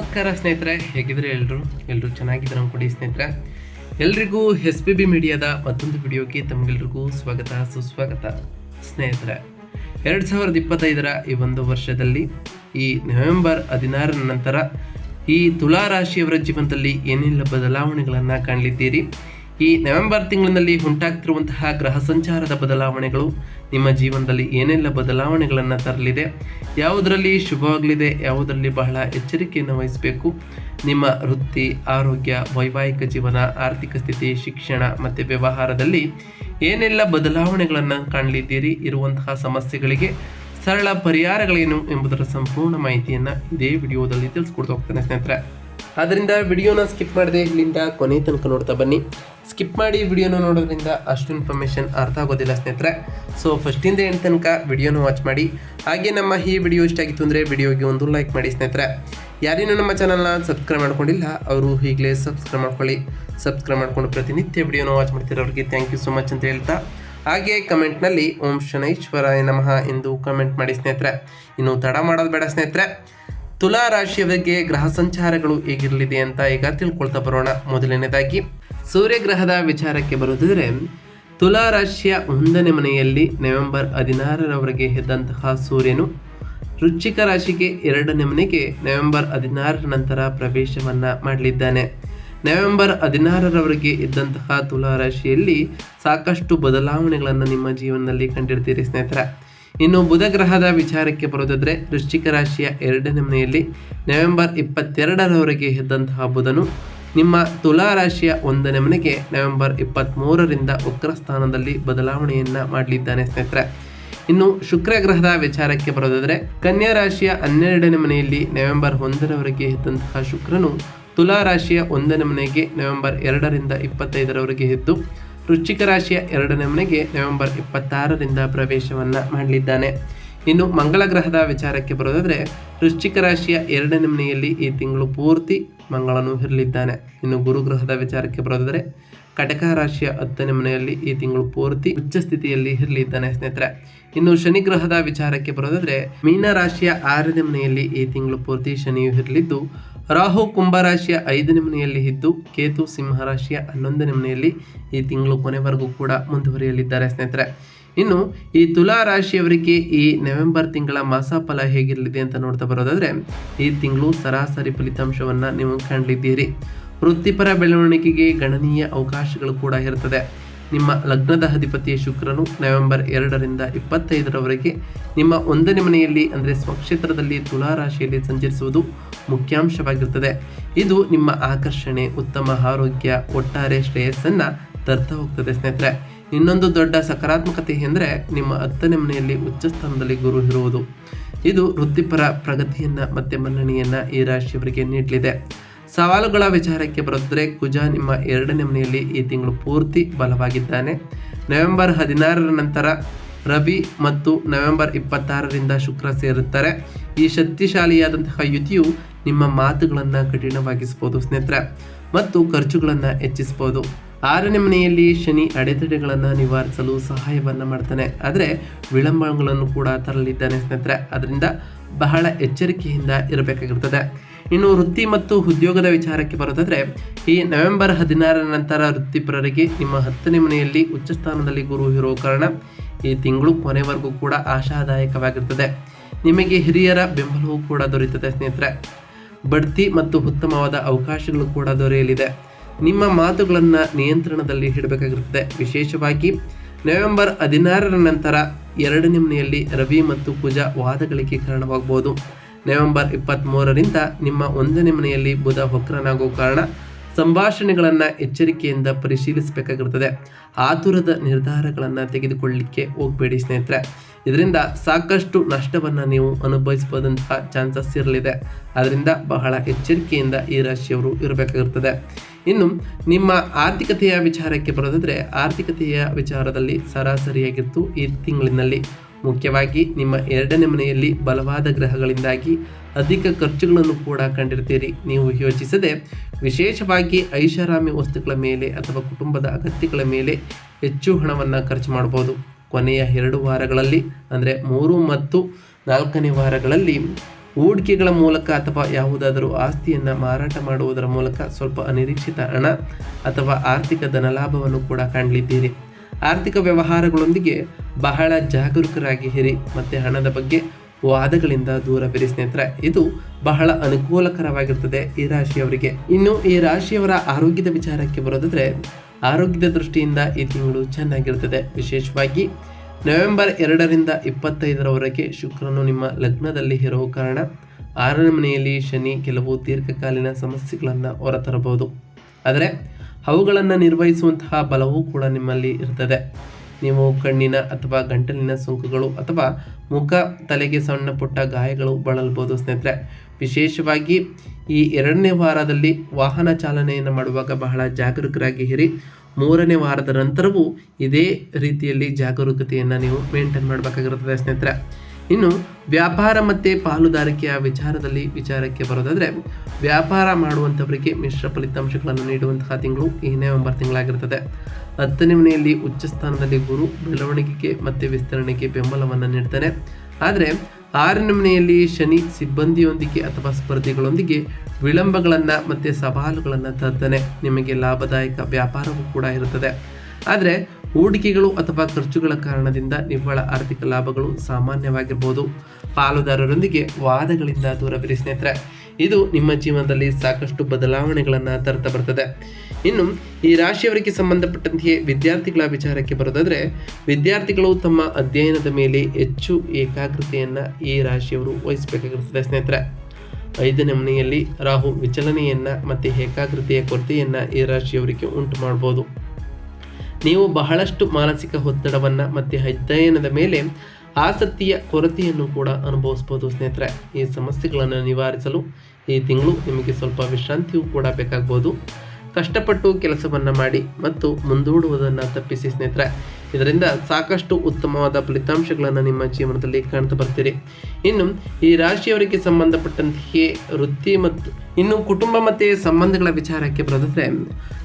ನಮಸ್ಕಾರ ಸ್ನೇಹಿತರೆ ಹೇಗಿದ್ರೆ ಎಲ್ಲರೂ ಎಲ್ಲರೂ ಚೆನ್ನಾಗಿದ್ದಾರೆ ಕೊಡಿ ಸ್ನೇಹಿತರೆ. ಎಲ್ರಿಗೂ ಎಸ್ ಪಿ ಬಿ ಮೀಡಿಯಾದ ಮತ್ತೊಂದು ವಿಡಿಯೋಗೆ ತಮಗೆಲ್ರಿಗೂ ಸ್ವಾಗತ, ಸುಸ್ವಾಗತ. ಸ್ನೇಹಿತರೆ, ಎರಡು ಸಾವಿರದ ಇಪ್ಪತ್ತೈದರ ಈ ಒಂದು ವರ್ಷದಲ್ಲಿ, ಈ ನವೆಂಬರ್ ಹದಿನಾರರ ನಂತರ ಈ ತುಲಾ ರಾಶಿಯವರ ಜೀವನದಲ್ಲಿ ಏನೆಲ್ಲ ಬದಲಾವಣೆಗಳನ್ನು ಕಾಣಲಿದ್ದೀರಿ? ಈ ನವೆಂಬರ್ ತಿಂಗಳಿನಲ್ಲಿ ಉಂಟಾಗ್ತಿರುವಂತಹ ಗ್ರಹ ಸಂಚಾರದ ಬದಲಾವಣೆಗಳು ನಿಮ್ಮ ಜೀವನದಲ್ಲಿ ಏನೆಲ್ಲ ಬದಲಾವಣೆಗಳನ್ನು ತರಲಿದೆ? ಯಾವುದರಲ್ಲಿ ಶುಭವಾಗಲಿದೆ ಯಾವುದರಲ್ಲಿ ಬಹಳ ಎಚ್ಚರಿಕೆಯನ್ನು ವಹಿಸಬೇಕು? ನಿಮ್ಮ ವೃತ್ತಿ, ಆರೋಗ್ಯ, ವೈವಾಹಿಕ ಜೀವನ, ಆರ್ಥಿಕ ಸ್ಥಿತಿ, ಶಿಕ್ಷಣ ಮತ್ತು ವ್ಯವಹಾರದಲ್ಲಿ ಏನೆಲ್ಲ ಬದಲಾವಣೆಗಳನ್ನು ಕಾಣಲಿದ್ದೀರಿ? ಇರುವಂತಹ ಸಮಸ್ಯೆಗಳಿಗೆ ಸರಳ ಪರಿಹಾರಗಳೇನು ಎಂಬುದರ ಸಂಪೂರ್ಣ ಮಾಹಿತಿಯನ್ನು ಇದೇ ವಿಡಿಯೋದಲ್ಲಿ ತಿಳಿಸ್ಕೊಡ್ತಾ ಹೋಗ್ತಾನೆ ಸ್ನೇಹಿತರೆ. ಆದ್ದರಿಂದ ವಿಡಿಯೋನ ಸ್ಕಿಪ್ ಮಾಡದೆ ಇಲ್ಲಿಂದ ಕೊನೆ ತನಕ ನೋಡ್ತಾ ಬನ್ನಿ. ಸ್ಕಿಪ್ ಮಾಡಿ ವಿಡಿಯೋನ ನೋಡೋದ್ರಿಂದ ಅಷ್ಟು ಇನ್ಫಾರ್ಮೇಷನ್ ಅರ್ಥ ಆಗೋದಿಲ್ಲ ಸ್ನೇಹಿತರೆ. ಸೊ ಫಸ್ಟಿಂದ ಎಂಟು ತನಕ ವಿಡಿಯೋನ ವಾಚ್ ಮಾಡಿ. ಹಾಗೆ ನಮ್ಮ ಈ ವಿಡಿಯೋ ಇಷ್ಟ ಆಗಿತ್ತು ಅಂದರೆ ವಿಡಿಯೋಗೆ ಒಂದು ಲೈಕ್ ಮಾಡಿ ಸ್ನೇಹಿತರೆ. ಯಾರೇನೂ ನಮ್ಮ ಚಾನಲ್ನ ಸಬ್ಸ್ಕ್ರೈಬ್ ಮಾಡ್ಕೊಂಡಿಲ್ಲ, ಅವರು ಈಗಲೇ ಸಬ್ಸ್ಕ್ರೈಬ್ ಮಾಡ್ಕೊಳ್ಳಿ. ಸಬ್ಸ್ಕ್ರೈಬ್ ಮಾಡ್ಕೊಂಡು ಪ್ರತಿನಿತ್ಯ ವಿಡಿಯೋನ ವಾಚ್ ಮಾಡ್ತಿರೋರಿಗೆ ಥ್ಯಾಂಕ್ ಯು ಸೊ ಮಚ್ ಅಂತ ಹೇಳ್ತಾ. ಹಾಗೆ ಕಮೆಂಟ್ನಲ್ಲಿ ಓಂ ಶನೈಶ್ವರಾಯ ನಮಃ ಎಂದು ಕಮೆಂಟ್ ಮಾಡಿ ಸ್ನೇಹಿತರೆ. ಇನ್ನು ತಡ ಮಾಡೋದು ಬೇಡ ಸ್ನೇಹಿತರೆ. ತುಲಾ ರಾಶಿಯವರಿಗೆ ಗ್ರಹ ಸಂಚಾರಗಳು ಹೇಗಿರಲಿದೆ ಅಂತ ಈಗ ತಿಳ್ಕೊಳ್ತಾ ಬರೋಣ. ಮೊದಲನೇದಾಗಿ ಸೂರ್ಯಗ್ರಹದ ವಿಚಾರಕ್ಕೆ ಬರುತ್ತಿದ್ರೆ ತುಲಾ ರಾಶಿಯ ಒಂದನೇ ಮನೆಯಲ್ಲಿ ನವೆಂಬರ್ ಹದಿನಾರರವರೆಗೆ ಎದ್ದಂತಹ ಸೂರ್ಯನು ವೃಶ್ಚಿಕ ರಾಶಿಗೆ ಎರಡನೇ ಮನೆಗೆ ನವೆಂಬರ್ ಹದಿನಾರರ ನಂತರ ಪ್ರವೇಶವನ್ನ ಮಾಡಲಿದ್ದಾನೆ. ನವೆಂಬರ್ ಹದಿನಾರರವರೆಗೆ ಇದ್ದಂತಹ ತುಲಾ ರಾಶಿಯಲ್ಲಿ ಸಾಕಷ್ಟು ಬದಲಾವಣೆಗಳನ್ನು ನಿಮ್ಮ ಜೀವನದಲ್ಲಿ ಕಂಡಿರ್ತೀರಿ ಸ್ನೇಹಿತರ. ಇನ್ನು ಬುಧ ಗ್ರಹದ ವಿಚಾರಕ್ಕೆ ಬರೋದಾದರೆ ವೃಶ್ಚಿಕ ರಾಶಿಯ ಎರಡನೇ ಮನೆಯಲ್ಲಿ ನವೆಂಬರ್ ಇಪ್ಪತ್ತೆರಡರವರೆಗೆ ಇದ್ದಂತಹ ಬುಧನು ನಿಮ್ಮ ತುಲಾ ರಾಶಿಯ ಒಂದನೇ ಮನೆಗೆ ನವೆಂಬರ್ ಇಪ್ಪತ್ತ್ಮೂರರಿಂದ ವಕ್ರ ಸ್ಥಾನದಲ್ಲಿ ಬದಲಾವಣೆಯನ್ನು ಮಾಡಲಿದ್ದಾನೆ ಸ್ನೇಹಿತರೆ. ಇನ್ನು ಶುಕ್ರ ಗ್ರಹದ ವಿಚಾರಕ್ಕೆ ಬರೋದಾದರೆ, ಕನ್ಯಾ ರಾಶಿಯ ಹನ್ನೆರಡನೇ ಮನೆಯಲ್ಲಿ ನವೆಂಬರ್ ಒಂದರವರೆಗೆ ಇದ್ದಂತಹ ಶುಕ್ರನು ತುಲಾ ರಾಶಿಯ ಒಂದನೇ ಮನೆಗೆ ನವೆಂಬರ್ ಎರಡರಿಂದ ಇಪ್ಪತ್ತೈದರವರೆಗೆ ಇದ್ದು ವೃಶ್ಚಿಕ ರಾಶಿಯ ಎರಡನೇ ಮನೆಗೆ ನವೆಂಬರ್ ಇಪ್ಪತ್ತಾರರಿಂದ ಪ್ರವೇಶವನ್ನು ಮಾಡಲಿದ್ದಾನೆ. ಇನ್ನು ಮಂಗಳ ಗ್ರಹದ ವಿಚಾರಕ್ಕೆ ಬರೋದಾದರೆ, ವೃಶ್ಚಿಕ ರಾಶಿಯ ಎರಡನೇ ಮನೆಯಲ್ಲಿ ಈ ತಿಂಗಳು ಪೂರ್ತಿ ಮಂಗಳನು ಇರಲಿದ್ದಾನೆ. ಇನ್ನು ಗುರು ಗ್ರಹದ ವಿಚಾರಕ್ಕೆ ಬರೋದಾದರೆ, ಕಟಕ ರಾಶಿಯ ಹತ್ತನೇ ಮನೆಯಲ್ಲಿ ಈ ತಿಂಗಳು ಪೂರ್ತಿ ಉಚ್ಚ ಸ್ಥಿತಿಯಲ್ಲಿ ಇರಲಿದ್ದಾನೆ ಸ್ನೇಹಿತರೆ. ಇನ್ನು ಶನಿ ಗ್ರಹದ ವಿಚಾರಕ್ಕೆ ಬರೋದಾದರೆ, ಮೀನ ರಾಶಿಯ ಆರನೇ ಮನೆಯಲ್ಲಿ ಈ ತಿಂಗಳು ಪೂರ್ತಿ ಶನಿಯು ಇರಲಿದ್ದು, ರಾಹು ಕುಂಭ ರಾಶಿಯ ಐದನೇ ಮನೆಯಲ್ಲಿ ಇದ್ದು, ಕೇತು ಸಿಂಹ ರಾಶಿಯ ಹನ್ನೊಂದನೇ ಮನೆಯಲ್ಲಿ ಈ ತಿಂಗಳು ಕೊನೆವರೆಗೂ ಕೂಡ ಮುಂದುವರಿಯಲಿದ್ದಾರೆ ಸ್ನೇಹಿತರೆ. ಇನ್ನು ಈ ತುಲಾ ರಾಶಿಯವರಿಗೆ ಈ ನವೆಂಬರ್ ತಿಂಗಳ ಮಾಸಫಲ ಹೇಗಿರಲಿದೆ ಅಂತ ನೋಡ್ತಾ ಬರೋದಾದ್ರೆ, ಈ ತಿಂಗಳು ಸರಾಸರಿ ಫಲಿತಾಂಶವನ್ನ ನೀವು ಕಾಣಲಿದ್ದೀರಿ ವೃತ್ತಿಪರ ಬೆಳವಣಿಗೆಗೆ ಗಣನೀಯ ಅವಕಾಶಗಳು ಕೂಡ ಇರುತ್ತದೆ ನಿಮ್ಮ ಲಗ್ನದ ಅಧಿಪತಿಯ ಶುಕ್ರನು ನವೆಂಬರ್ ಎರಡರಿಂದ ಇಪ್ಪತ್ತೈದರವರೆಗೆ ನಿಮ್ಮ ಒಂದನೇ ಮನೆಯಲ್ಲಿ, ಅಂದರೆ ಸ್ವಕ್ಷೇತ್ರದಲ್ಲಿ ತುಲಾ ರಾಶಿಯಲ್ಲಿ ಸಂಚರಿಸುವುದು ಮುಖ್ಯಾಂಶವಾಗಿರುತ್ತದೆ ಇದು ನಿಮ್ಮ ಆಕರ್ಷಣೆ, ಉತ್ತಮ ಆರೋಗ್ಯ, ಒಟ್ಟಾರೆ ಶ್ರೇಯಸ್ಸನ್ನು ತರ್ತಾ ಹೋಗ್ತದೆ ಸ್ನೇಹಿತರೆ. ಇನ್ನೊಂದು ದೊಡ್ಡ ಸಕಾರಾತ್ಮಕತೆ ಎಂದರೆ ನಿಮ್ಮ ಹತ್ತನೇ ಮನೆಯಲ್ಲಿ ಉಚ್ಚ ಸ್ಥಾನದಲ್ಲಿ ಗುರು ಇರುವುದು. ಇದು ವೃತ್ತಿಪರ ಪ್ರಗತಿಯನ್ನು ಮತ್ತೆ ಮನ್ನಣೆಯನ್ನು ಈ ರಾಶಿಯವರಿಗೆ ನೀಡಲಿದೆ. ಸವಾಲುಗಳ ವಿಚಾರಕ್ಕೆ ಬರುತ್ತದೆ ಕುಜ ನಿಮ್ಮ ಎರಡನೇ ಮನೆಯಲ್ಲಿ ಈ ತಿಂಗಳು ಪೂರ್ತಿ ಬಲವಾಗಿದ್ದಾನೆ. ನವೆಂಬರ್ ಹದಿನಾರರ ನಂತರ ರವಿ ಮತ್ತು ನವೆಂಬರ್ ಇಪ್ಪತ್ತಾರರಿಂದ ಶುಕ್ರ ಸೇರುತ್ತಾರೆ. ಈ ಶಕ್ತಿಶಾಲಿಯಾದಂತಹ ಯುತಿಯು ನಿಮ್ಮ ಮಾತುಗಳನ್ನು ಕಠಿಣವಾಗಿಸ್ಬೋದು ಸ್ನೇಹಿತರೆ. ಮತ್ತು ಖರ್ಚುಗಳನ್ನು ಹೆಚ್ಚಿಸ್ಬೋದು. ಆರನೇ ಮನೆಯಲ್ಲಿ ಶನಿ ಅಡೆತಡೆಗಳನ್ನು ನಿವಾರಿಸಲು ಸಹಾಯವನ್ನು ಮಾಡ್ತಾನೆ. ಆದರೆ ವಿಳಂಬಗಳನ್ನು ಕೂಡ ತರಲಿದ್ದಾನೆ ಸ್ನೇಹಿತರೆ. ಅದರಿಂದ ಬಹಳ ಎಚ್ಚರಿಕೆಯಿಂದ ಇರಬೇಕಾಗಿರ್ತದೆ. ಇನ್ನು ವೃತ್ತಿ ಮತ್ತು ಉದ್ಯೋಗದ ವಿಚಾರಕ್ಕೆ ಬರೋದಾದರೆ, ಈ ನವೆಂಬರ್ ಹದಿನಾರರ ನಂತರ ವೃತ್ತಿಪರರಿಗೆ ನಿಮ್ಮ ಹತ್ತನೇ ಮನೆಯಲ್ಲಿ ಉಚ್ಚ ಸ್ಥಾನದಲ್ಲಿ ಗುರು ಇರೋ ಕಾರಣ ಈ ತಿಂಗಳು ಕೊನೆವರೆಗೂ ಕೂಡ ಆಶಾದಾಯಕವಾಗಿರ್ತದೆ. ನಿಮಗೆ ಹಿರಿಯರ ಬೆಂಬಲವೂ ಕೂಡ ದೊರೆಯುತ್ತದೆ ಸ್ನೇಹಿತರೆ. ಬಡ್ತಿ ಮತ್ತು ಉತ್ತಮವಾದ ಅವಕಾಶಗಳು ಕೂಡ ದೊರೆಯಲಿದೆ. ನಿಮ್ಮ ಮಾತುಗಳನ್ನು ನಿಯಂತ್ರಣದಲ್ಲಿ ಇಡಬೇಕಾಗಿರುತ್ತದೆ. ವಿಶೇಷವಾಗಿ ನವೆಂಬರ್ ಹದಿನಾರರ ನಂತರ ಎರಡನೇ ಮನೆಯಲ್ಲಿ ರವಿ ಮತ್ತು ಕುಜ ವಾದಗಳಿಗೆ ಕಾರಣವಾಗಬಹುದು. ನವೆಂಬರ್ ಇಪ್ಪತ್ತ್ಮೂರರಿಂದ ನಿಮ್ಮ ಒಂದನೇ ಮನೆಯಲ್ಲಿ ಬುಧ ವಕ್ರನಾಗುವ ಕಾರಣ ಸಂಭಾಷಣೆಗಳನ್ನು ಎಚ್ಚರಿಕೆಯಿಂದ ಪರಿಶೀಲಿಸಬೇಕಾಗಿರುತ್ತದೆ. ಆತುರದ ನಿರ್ಧಾರಗಳನ್ನು ತೆಗೆದುಕೊಳ್ಳಲಿಕ್ಕೆ ಹೋಗಬೇಡಿ ಸ್ನೇಹಿತರೆ. ಇದರಿಂದ ಸಾಕಷ್ಟು ನಷ್ಟವನ್ನು ನೀವು ಅನುಭವಿಸಬಹುದಂತಹ ಚಾನ್ಸಸ್ ಇರಲಿದೆ. ಅದರಿಂದ ಬಹಳ ಎಚ್ಚರಿಕೆಯಿಂದ ಈ ರಾಶಿಯವರು ಇರಬೇಕಾಗಿರ್ತದೆ ಇನ್ನು ನಿಮ್ಮ ಆರ್ಥಿಕತೆಯ ವಿಚಾರಕ್ಕೆ ಬರೋದಾದರೆ ಆರ್ಥಿಕತೆಯ ವಿಚಾರದಲ್ಲಿ ಸರಾಸರಿಯಾಗಿತ್ತು ಈ ತಿಂಗಳಿನಲ್ಲಿ ಮುಖ್ಯವಾಗಿ ನಿಮ್ಮ ಎರಡನೇ ಮನೆಯಲ್ಲಿ ಬಲವಾದ ಗ್ರಹಗಳಿಂದಾಗಿ ಅಧಿಕ ಖರ್ಚುಗಳನ್ನು ಕೂಡ ಕಂಡಿರ್ತೀರಿ. ನೀವು ಯೋಚಿಸದೆ ವಿಶೇಷವಾಗಿ ಐಷಾರಾಮಿ ವಸ್ತುಗಳ ಮೇಲೆ ಅಥವಾ ಕುಟುಂಬದ ಅಗತ್ಯಗಳ ಮೇಲೆ ಹೆಚ್ಚು ಹಣವನ್ನು ಖರ್ಚು ಮಾಡ್ಬೋದು ಕೊನೆಯ ಎರಡು ವಾರಗಳಲ್ಲಿ, ಅಂದರೆ ಮೂರು ಮತ್ತು ನಾಲ್ಕನೇ ವಾರಗಳಲ್ಲಿ ಹೂಡಿಕೆಗಳ ಮೂಲಕ ಅಥವಾ ಯಾವುದಾದರೂ ಆಸ್ತಿಯನ್ನು ಮಾರಾಟ ಮಾಡುವುದರ ಮೂಲಕ ಸ್ವಲ್ಪ ಅನಿರೀಕ್ಷಿತ ಹಣ ಅಥವಾ ಆರ್ಥಿಕ ಧನಲಾಭವನ್ನು ಕೂಡ ಕಾಣಲಿದ್ದೀರಿ. ಆರ್ಥಿಕ ವ್ಯವಹಾರಗಳೊಂದಿಗೆ ಬಹಳ ಜಾಗರೂಕರಾಗಿ ಹಿರಿ ಮತ್ತು ಹಣದ ಬಗ್ಗೆ ವಾದಗಳಿಂದ ದೂರವಿರಿ ಸ್ನೇಹಿತರೆ. ಇದು ಬಹಳ ಅನುಕೂಲಕರವಾಗಿರ್ತದೆ ಈ ರಾಶಿಯವರಿಗೆ. ಇನ್ನು ಈ ರಾಶಿಯವರ ಆರೋಗ್ಯದ ವಿಚಾರಕ್ಕೆ ಬರೋದಾದರೆ, ಆರೋಗ್ಯದ ದೃಷ್ಟಿಯಿಂದ ಈ ತಿಂಗಳು ಚೆನ್ನಾಗಿರ್ತದೆ ವಿಶೇಷವಾಗಿ ನವೆಂಬರ್ ಎರಡರಿಂದ ಇಪ್ಪತ್ತೈದರವರೆಗೆ ಶುಕ್ರನು ನಿಮ್ಮ ಲಗ್ನದಲ್ಲಿ ಇರುವ ಕಾರಣ ಆರನೇ ಮನೆಯಲ್ಲಿ ಶನಿ ಕೆಲವು ದೀರ್ಘಕಾಲೀನ ಸಮಸ್ಯೆಗಳನ್ನು ಹೊರತರಬಹುದು. ಆದರೆ ಅವುಗಳನ್ನು ನಿರ್ವಹಿಸುವಂತಹ ಬಲವೂ ಕೂಡ ನಿಮ್ಮಲ್ಲಿ ಇರ್ತದೆ. ನೀವು ಕಣ್ಣಿನ ಅಥವಾ ಗಂಟಲಿನ ಸೋಂಕುಗಳು ಅಥವಾ ಮುಖ, ತಲೆಗೆ ಸಣ್ಣ ಪುಟ್ಟ ಗಾಯಗಳು ಬಳಲ್ಬೋದು ಸ್ನೇಹಿತರೆ. ವಿಶೇಷವಾಗಿ ಈ ಎರಡನೇ ವಾರದಲ್ಲಿ ವಾಹನ ಚಾಲನೆಯನ್ನು ಮಾಡುವಾಗ ಬಹಳ ಜಾಗರೂಕರಾಗಿ ಇರಿ. ಮೂರನೇ ವಾರದ ನಂತರವೂ ಇದೇ ರೀತಿಯಲ್ಲಿ ಜಾಗರೂಕತೆಯನ್ನು ನೀವು ಮೇಂಟೈನ್ ಮಾಡಬೇಕಾಗಿರುತ್ತದೆ ಸ್ನೇಹಿತರೆ. ಇನ್ನು ವ್ಯಾಪಾರ ಮತ್ತು ಪಾಲುದಾರಿಕೆಯ ವಿಚಾರದಲ್ಲಿ ವಿಚಾರಕ್ಕೆ ಬರೋದಾದರೆ, ವ್ಯಾಪಾರ ಮಾಡುವಂಥವರಿಗೆ ಮಿಶ್ರ ಫಲಿತಾಂಶಗಳನ್ನು ನೀಡುವಂತಹ ತಿಂಗಳು ಈ ನವೆಂಬರ್ ತಿಂಗಳಾಗಿರ್ತದೆ. ಹತ್ತನೇ ಮನೆಯಲ್ಲಿ ಉಚ್ಚ ಸ್ಥಾನದಲ್ಲಿ ಗುರು, ಬೆಳವಣಿಗೆಗೆ ಮತ್ತು ವಿಸ್ತರಣೆಗೆ ಬೆಂಬಲವನ್ನು ನೀಡ್ತಾನೆ. ಆದರೆ ಆರನೇ ಮನೆಯಲ್ಲಿ ಶನಿ ಸಿಬ್ಬಂದಿಯೊಂದಿಗೆ ಅಥವಾ ಸ್ಪರ್ಧಿಗಳೊಂದಿಗೆ ವಿಳಂಬಗಳನ್ನು ಮತ್ತು ಸವಾಲುಗಳನ್ನು ತರ್ತಾನೆ. ನಿಮಗೆ ಲಾಭದಾಯಕ ವ್ಯಾಪಾರವೂ ಕೂಡ ಇರುತ್ತದೆ. ಆದರೆ ಹೂಡಿಕೆಗಳು ಅಥವಾ ಖರ್ಚುಗಳ ಕಾರಣದಿಂದ ನಿವ್ವಳ ಆರ್ಥಿಕ ಲಾಭಗಳು ಸಾಮಾನ್ಯವಾಗಿರ್ಬೋದು. ಪಾಲುದಾರರೊಂದಿಗೆ ವಾದಗಳಿಂದ ದೂರವಿರಿ ಸ್ನೇಹಿತರೆ. ಇದು ನಿಮ್ಮ ಜೀವನದಲ್ಲಿ ಸಾಕಷ್ಟು ಬದಲಾವಣೆಗಳನ್ನು ತರ್ತಾ ಬರ್ತದೆ. ಇನ್ನು ಈ ರಾಶಿಯವರಿಗೆ ಸಂಬಂಧಪಟ್ಟಂತೆಯೇ ವಿದ್ಯಾರ್ಥಿಗಳ ವಿಚಾರಕ್ಕೆ ಬರೋದಾದರೆ, ವಿದ್ಯಾರ್ಥಿಗಳು ತಮ್ಮ ಅಧ್ಯಯನದ ಮೇಲೆ ಹೆಚ್ಚು ಏಕಾಗ್ರತೆಯನ್ನು ಈ ರಾಶಿಯವರು ವಹಿಸಬೇಕಾಗಿರ್ತದೆ ಸ್ನೇಹಿತರೆ. ಐದನೇ ಮನೆಯಲ್ಲಿ ರಾಹು ವಿಚಲನೆಯನ್ನು ಮತ್ತು ಏಕಾಗ್ರತೆಯ ಕೊರತೆಯನ್ನು ಈ ರಾಶಿಯವರಿಗೆ ಉಂಟು ಮಾಡ್ಬೋದು. ನೀವು ಬಹಳಷ್ಟು ಮಾನಸಿಕ ಒತ್ತಡವನ್ನು ಮತ್ತು ಅಧ್ಯಯನದ ಮೇಲೆ ಆಸಕ್ತಿಯ ಕೊರತೆಯನ್ನು ಕೂಡ ಅನುಭವಿಸ್ಬೋದು ಸ್ನೇಹಿತರೆ. ಈ ಸಮಸ್ಯೆಗಳನ್ನು ನಿವಾರಿಸಲು ಈ ತಿಂಗಳು ನಿಮಗೆ ಸ್ವಲ್ಪ ವಿಶ್ರಾಂತಿಯೂ ಕೂಡ ಬೇಕಾಗ್ಬೋದು. ಕಷ್ಟಪಟ್ಟು ಕೆಲಸವನ್ನು ಮಾಡಿ ಮತ್ತು ಮುಂದೂಡುವುದನ್ನು ತಪ್ಪಿಸಿ ಸ್ನೇಹಿತರೆ. ಇದರಿಂದ ಸಾಕಷ್ಟು ಉತ್ತಮವಾದ ಫಲಿತಾಂಶಗಳನ್ನು ನಿಮ್ಮ ಜೀವನದಲ್ಲಿ ಕಾಣ್ತಾ ಬರ್ತೀರಿ. ಇನ್ನು ಈ ರಾಶಿಯವರಿಗೆ ಸಂಬಂಧಪಟ್ಟಂತೆಯೇ ವೃತ್ತಿ ಮತ್ತು ಇನ್ನು ಕುಟುಂಬ ಮತ್ತು ಸಂಬಂಧಗಳ ವಿಚಾರಕ್ಕೆ ಬರೋದಾದ್ರೆ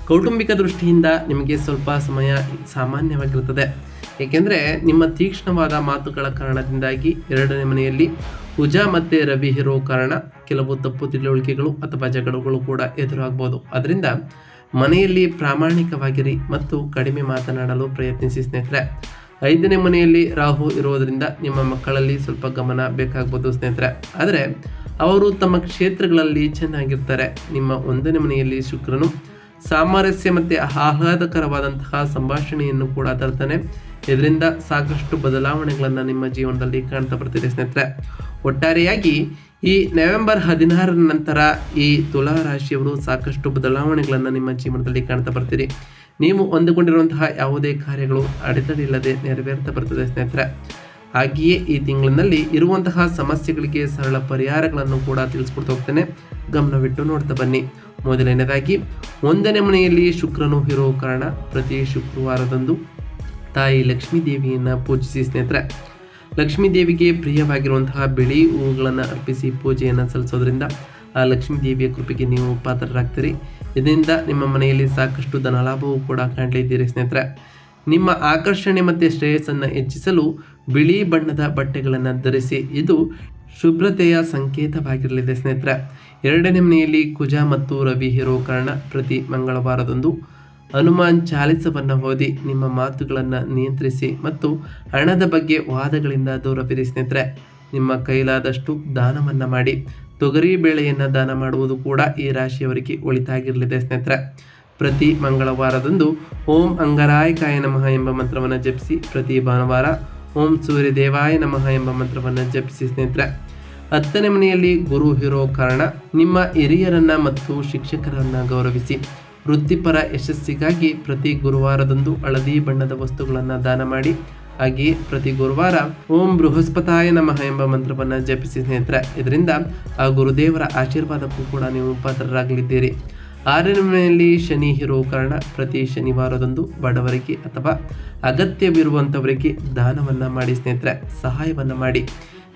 ಕೌಟುಂಬಿಕ ದೃಷ್ಟಿಯಿಂದ ನಿಮಗೆ ಸ್ವಲ್ಪ ಸಮಯ ಸಾಮಾನ್ಯವಾಗಿರುತ್ತದೆ. ಏಕೆಂದರೆ ನಿಮ್ಮ ತೀಕ್ಷ್ಣವಾದ ಮಾತುಗಳ ಕಾರಣದಿಂದಾಗಿ ಎರಡನೇ ಮನೆಯಲ್ಲಿ ಕುಜ ಮತ್ತು ರವಿ ಇರೋ ಕಾರಣ ಕೆಲವು ತಪ್ಪು ತಿಳುವಳಿಕೆಗಳು ಅಥವಾ ಜಗಳಗಳು ಕೂಡ ಎದುರಾಗ್ಬೋದು. ಅದರಿಂದ ಮನೆಯಲ್ಲಿ ಪ್ರಾಮಾಣಿಕವಾಗಿರಿ ಮತ್ತು ಕಡಿಮೆ ಮಾತನಾಡಲು ಪ್ರಯತ್ನಿಸಿ ಸ್ನೇಹಿತರೆ. ಐದನೇ ಮನೆಯಲ್ಲಿ ರಾಹು ಇರೋದರಿಂದ ನಿಮ್ಮ ಮಕ್ಕಳಲ್ಲಿ ಸ್ವಲ್ಪ ಗಮನ ಬೇಕಾಗ್ಬೋದು ಸ್ನೇಹಿತರೆ. ಆದರೆ ಅವರು ತಮ್ಮ ಕ್ಷೇತ್ರಗಳಲ್ಲಿ ಚೆನ್ನಾಗಿರ್ತಾರೆ. ನಿಮ್ಮ ಒಂದನೇ ಮನೆಯಲ್ಲಿ ಶುಕ್ರನು ಸಾಮರಸ್ಯ ಮತ್ತು ಆಹ್ಲಾದಕರವಾದಂತಹ ಸಂಭಾಷಣೆಯನ್ನು ಕೂಡ ತರ್ತಾನೆ. ಇದರಿಂದ ಸಾಕಷ್ಟು ಬದಲಾವಣೆಗಳನ್ನು ನಿಮ್ಮ ಜೀವನದಲ್ಲಿ ಕಾಣ್ತಾ ಬರ್ತಿದೆ ಸ್ನೇಹಿತರೆ. ಒಟ್ಟಾರೆಯಾಗಿ ಈ ನವೆಂಬರ್ ಹದಿನಾರರ ನಂತರ ಈ ತುಲಾ ರಾಶಿಯವರು ಸಾಕಷ್ಟು ಬದಲಾವಣೆಗಳನ್ನು ನಿಮ್ಮ ಜೀವನದಲ್ಲಿ ಕಾಣ್ತಾ ಬರ್ತೀರಿ. ನೀವು ಹೊಂದಿಕೊಂಡಿರುವಂತಹ ಯಾವುದೇ ಕಾರ್ಯಗಳು ಅಡೆತಡೆಯಿಲ್ಲದೆ ನೆರವೇರ್ತಾ ಬರ್ತದೆ ಸ್ನೇಹಿತರೆ. ಹಾಗೆಯೇ ಈ ತಿಂಗಳಿನಲ್ಲಿ ಇರುವಂತಹ ಸಮಸ್ಯೆಗಳಿಗೆ ಸರಳ ಪರಿಹಾರಗಳನ್ನು ಕೂಡ ತಿಳಿಸ್ಕೊಡ್ತಾ ಹೋಗ್ತೇನೆ. ಗಮನವಿಟ್ಟು ನೋಡ್ತಾ ಬನ್ನಿ. ಮೊದಲನೇದಾಗಿ ಒಂದನೇ ಮನೆಯಲ್ಲಿ ಶುಕ್ರನು ಇರೋ ಕಾರಣ ಪ್ರತಿ ಶುಕ್ರವಾರದಂದು ತಾಯಿ ಲಕ್ಷ್ಮೀ ದೇವಿಯನ್ನು ಪೂಜಿಸಿ ಸ್ನೇಹಿತರೆ. ಲಕ್ಷ್ಮೀ ದೇವಿಗೆ ಪ್ರಿಯವಾಗಿರುವಂತಹ ಬಿಳಿ ಹೂವುಗಳನ್ನು ಅರ್ಪಿಸಿ ಪೂಜೆಯನ್ನು ಸಲ್ಲಿಸೋದ್ರಿಂದ ಆ ಲಕ್ಷ್ಮೀ ದೇವಿಯ ಕೃಪೆಗೆ ನೀವು ಪಾತ್ರರಾಗ್ತೀರಿ. ಇದರಿಂದ ನಿಮ್ಮ ಮನೆಯಲ್ಲಿ ಸಾಕಷ್ಟು ಧನಲಾಭವೂ ಕೂಡ ಕಾಣಲಿದ್ದೀರಿ ಸ್ನೇಹಿತರೆ. ನಿಮ್ಮ ಆಕರ್ಷಣೆ ಮತ್ತು ಶ್ರೇಯಸ್ಸನ್ನು ಹೆಚ್ಚಿಸಲು ಬಿಳಿ ಬಣ್ಣದ ಬಟ್ಟೆಗಳನ್ನು ಧರಿಸಿ ಇದು ಶುಭ್ರತೆಯ ಸಂಕೇತವಾಗಿರಲಿದೆ ಸ್ನೇಹಿತರೆ. ಎರಡನೇ ಮನೆಯಲ್ಲಿ ಕುಜ ಮತ್ತು ರವಿ ಇರೋ ಕಾರಣ ಪ್ರತಿ ಮಂಗಳವಾರದಂದು ಹನುಮಾನ್ ಚಾಲಿಸವನ್ನು ಓದಿ ನಿಮ್ಮ ಮಾತುಗಳನ್ನು ನಿಯಂತ್ರಿಸಿ ಮತ್ತು ಹಣದ ಬಗ್ಗೆ ವಾದಗಳಿಂದ ದೂರವಿರಿ ಸ್ನೇಹಿತರೆ. ನಿಮ್ಮ ಕೈಲಾದಷ್ಟು ದಾನವನ್ನು ಮಾಡಿ. ತೊಗರಿ ಬೇಳೆಯನ್ನು ದಾನ ಮಾಡುವುದು ಕೂಡ ಈ ರಾಶಿಯವರಿಗೆ ಒಳಿತಾಗಿರಲಿದೆ ಸ್ನೇಹಿತರೆ. ಪ್ರತಿ ಮಂಗಳವಾರದಂದು ಓಂ ಅಂಗರಾಯಕಾಯ ನಮಃ ಎಂಬ ಮಂತ್ರವನ್ನು ಜಪಿಸಿ ಪ್ರತಿ ಭಾನುವಾರ ಓಂ ಸೂರ್ಯ ದೇವಾಯ ನಮಃ ಎಂಬ ಮಂತ್ರವನ್ನು ಜಪಿಸಿ ಸ್ನೇಹಿತರೆ. ಹತ್ತನೇ ಮನೆಯಲ್ಲಿ ಗುರು ಇರೋ ಕಾರಣ ನಿಮ್ಮ ಹಿರಿಯರನ್ನು ಮತ್ತು ಶಿಕ್ಷಕರನ್ನ ಗೌರವಿಸಿ. ವೃತ್ತಿಪರ ಯಶಸ್ಸಿಗಾಗಿ ಪ್ರತಿ ಗುರುವಾರದಂದು ಹಳದಿ ಬಣ್ಣದ ವಸ್ತುಗಳನ್ನು ದಾನ ಮಾಡಿ, ಹಾಗೆಯೇ ಪ್ರತಿ ಗುರುವಾರ ಓಂ ಬೃಹಸ್ಪತಾಯ ನಮಃ ಎಂಬ ಮಂತ್ರವನ್ನು ಜಪಿಸಿ ಸ್ನೇಹಿತರೆ. ಇದರಿಂದ ಆ ಗುರುದೇವರ ಆಶೀರ್ವಾದಕ್ಕೂ ಕೂಡ ನೀವು ಪಾತ್ರರಾಗಲಿದ್ದೀರಿ. ಆರನೆಯಲ್ಲಿ ಶನಿ ಇರುವ ಕಾರಣ ಪ್ರತಿ ಶನಿವಾರದಂದು ಬಡವರಿಗೆ ಅಥವಾ ಅಗತ್ಯವಿರುವಂಥವರಿಗೆ ದಾನವನ್ನು ಮಾಡಿ ಸ್ನೇಹಿತರೆ, ಸಹಾಯವನ್ನು ಮಾಡಿ.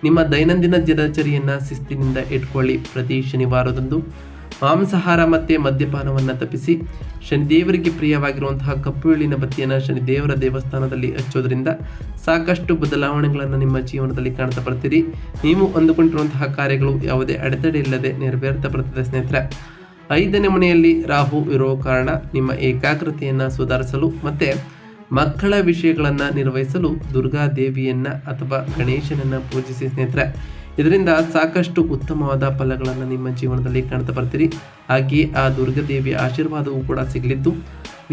ನಿಮ್ಮ ದೈನಂದಿನ ದಿನಚರಿಯನ್ನು ಶಿಸ್ತಿನಿಂದ ಇಟ್ಕೊಳ್ಳಿ. ಪ್ರತಿ ಶನಿವಾರದಂದು ಮಾಂಸಾಹಾರ ಮತ್ತು ಮದ್ಯಪಾನವನ್ನು ತಪ್ಪಿಸಿ ಶನಿದೇವರಿಗೆ ಪ್ರಿಯವಾಗಿರುವಂತಹ ಕಪ್ಪು ಎಳ್ಳಿನ ಬತ್ತಿಯನ್ನು ಶನಿದೇವರ ದೇವಸ್ಥಾನದಲ್ಲಿ ಹಚ್ಚೋದ್ರಿಂದ ಸಾಕಷ್ಟು ಬದಲಾವಣೆಗಳನ್ನು ನಿಮ್ಮ ಜೀವನದಲ್ಲಿ ಕಾಣ್ತಾ ಬರ್ತೀರಿ. ನೀವು ಅಂದುಕೊಂಡಿರುವಂತಹ ಕಾರ್ಯಗಳು ಯಾವುದೇ ಅಡೆತಡೆ ಇಲ್ಲದೆ ನೆರವೇರ್ತ ಬರ್ತದೆ ಸ್ನೇಹಿತರೆ. ಐದನೇ ಮನೆಯಲ್ಲಿ ರಾಹು ಇರೋ ಕಾರಣ ನಿಮ್ಮ ಏಕಾಗ್ರತೆಯನ್ನು ಸುಧಾರಿಸಲು ಮತ್ತು ಮಕ್ಕಳ ವಿಷಯಗಳನ್ನು ನಿರ್ವಹಿಸಲು ದುರ್ಗಾ ದೇವಿಯನ್ನು ಅಥವಾ ಗಣೇಶನನ್ನು ಪೂಜಿಸಿ ಸ್ನೇಹಿತರೆ. ಇದರಿಂದ ಸಾಕಷ್ಟು ಉತ್ತಮವಾದ ಫಲಗಳನ್ನು ನಿಮ್ಮ ಜೀವನದಲ್ಲಿ ಕಾಣ್ತಾ ಬರ್ತೀರಿ. ಹಾಗೆಯೇ ಆ ದುರ್ಗಾದೇವಿಯ ಆಶೀರ್ವಾದವೂ ಕೂಡ ಸಿಗಲಿದ್ದು,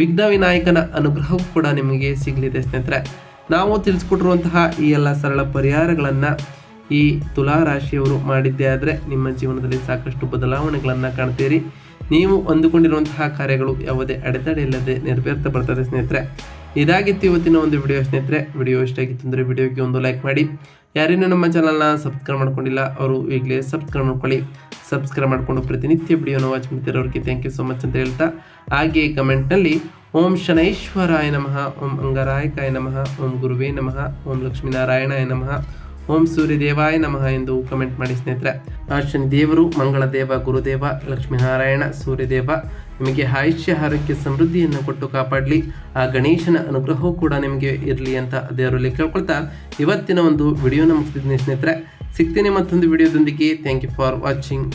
ವಿಘ್ನ ವಿನಾಯಕನ ಅನುಗ್ರಹವೂ ಕೂಡ ನಿಮಗೆ ಸಿಗಲಿದೆ ಸ್ನೇಹಿತರೆ. ನಾವು ತಿಳಿಸ್ಕೊಟ್ಟಿರುವಂತಹ ಈ ಎಲ್ಲ ಸರಳ ಪರಿಹಾರಗಳನ್ನು ಈ ತುಲಾ ರಾಶಿಯವರು ಮಾಡಿದ್ದೇ ಆದರೆ ನಿಮ್ಮ ಜೀವನದಲ್ಲಿ ಸಾಕಷ್ಟು ಬದಲಾವಣೆಗಳನ್ನು ಕಾಣ್ತೀರಿ. ನೀವು ಅಂದುಕೊಂಡಿರುವಂತಹ ಕಾರ್ಯಗಳು ಯಾವುದೇ ಅಡೆತಡೆ ಇಲ್ಲದೆ ನೆರವೇರ್ತಾ ಬರ್ತದೆ ಸ್ನೇಹಿತರೆ. ಇದಾಗಿತ್ತು ಇವತ್ತಿನ ಒಂದು ವಿಡಿಯೋ ಸ್ನೇಹಿತರೆ. ವಿಡಿಯೋ ಇಷ್ಟ ಆಗಿತ್ತು ಅಂದರೆ ವಿಡಿಯೋಗೆ ಒಂದು ಲೈಕ್ ಮಾಡಿ. ಯಾರೇನೂ ನಮ್ಮ ಚಾನಲ್ನ ಸಬ್ಸ್ಕ್ರೈಬ್ ಮಾಡ್ಕೊಂಡಿಲ್ಲ, ಅವರು ಈಗಲೇ ಸಬ್ಸ್ಕ್ರೈಬ್ ಮಾಡ್ಕೊಳ್ಳಿ. ಸಬ್ಸ್ಕ್ರೈಬ್ ಮಾಡಿಕೊಂಡು ಪ್ರತಿನಿತ್ಯ ವಿಡಿಯೋನ ವಾಚ್ ಮಾಡ್ತಿರೋರಿಗೆ ಥ್ಯಾಂಕ್ ಯು ಸೋ ಮಚ್ ಅಂತ ಹೇಳ್ತಾ, ಹಾಗೆ ಕಮೆಂಟ್ನಲ್ಲಿ ಓಂ ಶನೈಶ್ವರಾಯ ನಮಃ, ಓಂ ಅಂಗರಾಯಕಾಯ ನಮಃ, ಓಂ ಗುರುವೇ ನಮಃ, ಓಂ ಲಕ್ಷ್ಮೀನಾರಾಯಣಾಯ ನಮಃ ಓಂ ಸೂರ್ಯ ದೇವಾಯ ನಮಃ ಎಂದು ಕಮೆಂಟ್ ಮಾಡಿ ಸ್ನೇಹಿತರೆ. ಆ ಶನಿ ದೇವರು ಮಂಗಳ ದೇವ ಗುರುದೇವ, ಲಕ್ಷ್ಮೀನಾರಾಯಣ, ಸೂರ್ಯದೇವ, ನಿಮಗೆ ಆಯುಷ್ಯ, ಆರೋಗ್ಯ, ಸಮೃದ್ಧಿಯನ್ನು ಕೊಟ್ಟು ಕಾಪಾಡಲಿ. ಆ ಗಣೇಶನ ಅನುಗ್ರಹವೂ ಕೂಡ ನಿಮಗೆ ಇರಲಿ ಅಂತ ದೇವರಲ್ಲಿ ಕೇಳ್ಕೊಳ್ತಾ ಇವತ್ತಿನ ಒಂದು ವಿಡಿಯೋನ ಮುಗಿಸಿದ್ದೀನಿ ಸ್ನೇಹಿತರೆ. ಸಿಗ್ತೀನಿ ಮತ್ತೊಂದು ವಿಡಿಯೋದೊಂದಿಗೆ ಥ್ಯಾಂಕ್ ಯು ಫಾರ್ ವಾಚಿಂಗ್